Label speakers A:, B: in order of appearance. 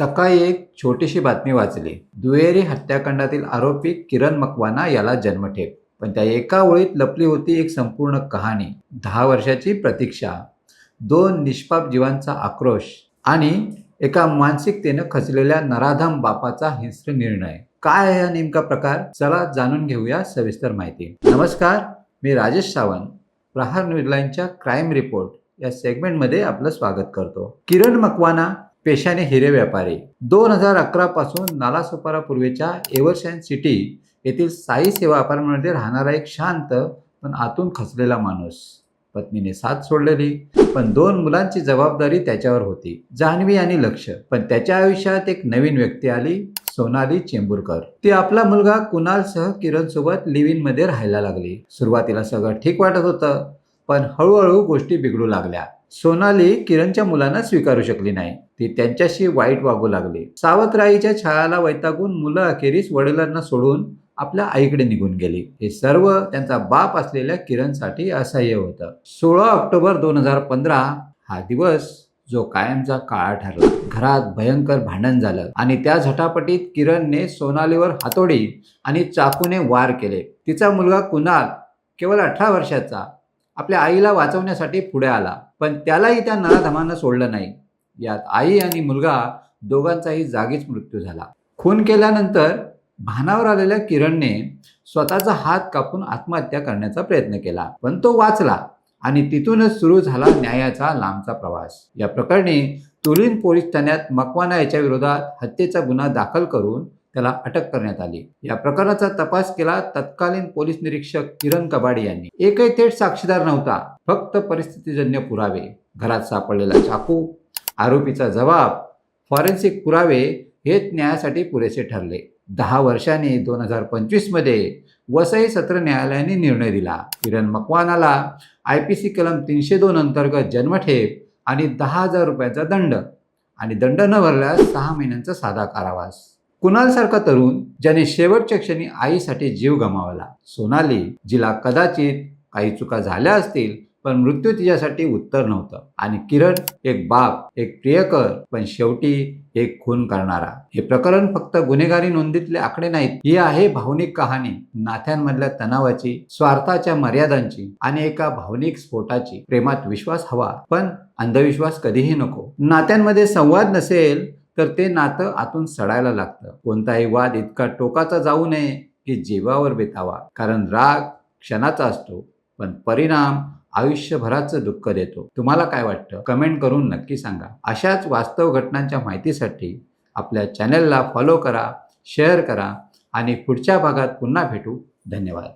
A: सकाळी एक छोटीशी बातमी वाचली. दुहेरी हत्याकांडातील आरोपी किरण मकवाना याला जन्मठेप पण त्या एका ओळीत लपली होती एक संपूर्ण कहाणी. दहा वर्षाची प्रतीक्षा. दोन निष्पाप जीवांचा आक्रोश. आणि एका मानसिकतेनं खचलेल्या नराधाम बापाचा हिंस्र निर्णय. काय आहे हा नेमका प्रकार? चला जाणून घेऊया सविस्तर माहिती. नमस्कार मी राजेश सावंत. प्रहार न्यूजलाईनच्या क्राईम रिपोर्ट या सेगमेंटमध्ये आपलं स्वागत करतो. किरण मकवाना पेशाने हिरे व्यापारी. दोन हजार अकरा पासून नालासोपारा पूर्वेच्या एव्हरशॅन सिटी येथील साई सेवा अपार्टमेंटमध्ये राहणारा एक शांत पण आतून खचलेला माणूस. पत्नीने साथ सोडलेली पण दोन मुलांची जबाबदारी त्याच्यावर होती. जान्हवी आणि लक्ष. पण त्याच्या आयुष्यात एक नवीन व्यक्ती आली सोनाली चेंबूरकर. ती आपला मुलगा कुणालसह किरण सोबत लिव्ह इनमध्ये राहायला लागली. सुरुवातीला सगळं ठीक वाटत होतं पण हळूहळू गोष्टी बिघडू लागल्या. सोनाली किरणच्या मुलांना स्वीकारू शकली नाही. ती त्यांच्याशी वाईट वागू लागली. सावत्राईच्या छायाला वैतागून मुलं अखेरीस वडिलांना सोडून आपल्या आईकडे निघून गेली. हे सर्व त्यांचा बाप असलेल्या किरणसाठी असह्य होतं. सोळा ऑक्टोबर दोन हजार पंधरा हा दिवस जो कायमचा काळा ठरला. घरात भयंकर भांडण झालं आणि त्या झटापटीत किरणने सोनालीवर हातोडी आणि चाकूने वार केले. तिचा मुलगा कुणाल केवळ अठरा वर्षाचा आपल्या आईला वाचवण्यासाठी पुढे आला. पण त्यालाही त्या नराधमानं सोडलं नाही. यात आई आणि मुलगा दोघांचाही जागीच मृत्यू झाला. खून केल्यानंतर भानावर आलेल्या किरणने स्वतःचा हात कापून आत्महत्या करण्याचा प्रयत्न केला. पण तो वाचला आणि तिथूनच सुरू झाला न्यायाचा लांबचा प्रवास. या प्रकरणी तुलीन पोलीस ठाण्यात मकवाना याच्या विरोधात हत्येचा गुन्हा दाखल करून त्याला अटक करण्यात आली. या प्रकरणाचा तपास केला तत्कालीन पोलीस निरीक्षक किरण कबाडी यांनी. एकही थेट साक्षीदार नव्हता. फक्त परिस्थितीजन्य पुरावे. घरात सापडलेला चाकू आरोपीचा जबाब फॉरेन्सिक पुरावे हेच न्यायासाठी पुरेसे ठरले. दहा वर्षांनी दोन हजार पंचवीसमध्ये वसई सत्र न्यायालयाने निर्णय दिला. किरण मकवानाला आय पी सी कलम तीनशे दोन अंतर्गत जन्मठेप आणि दहा हजार रुपयाचा दंड आणि दंड न भरल्यास सहा महिन्यांचा साधा कारावास. कुणालसारखा तरुण ज्याने शेवटच्या क्षणी आईसाठी जीव गमावला. सोनाली जिला कदाचित काही चुका झाल्या असतील पण मृत्यू तिच्यासाठी उत्तर नव्हतं. आणि किरण एक बाप एक प्रियकर पण शेवटी एक खून करणारा. हे प्रकरण फक्त गुन्हेगारी नोंदीतले आकडे नाहीत. ही आहे भावनिक कहाणी. नात्यांमधल्या तणावाची स्वार्थाच्या मर्यादांची आणि एका भावनिक स्फोटाची. प्रेमात विश्वास हवा पण अंधविश्वास कधीही नको. नात्यांमध्ये संवाद नसेल तर ते नातं आतून सडायला लागतं. कोणताही वाद इतका टोकाचा जाऊ नये की जीवावर बेतावा. कारण राग क्षणाचा असतो पण परिणाम आयुष्यभराचं दुःख देतो. तुम्हाला काय वाटतं? कमेंट करून नक्की सांगा. अशाच वास्तव घटनांच्या माहितीसाठी आपल्या चॅनलला फॉलो करा शेअर करा आणि पुढच्या भागात पुन्हा भेटू. धन्यवाद.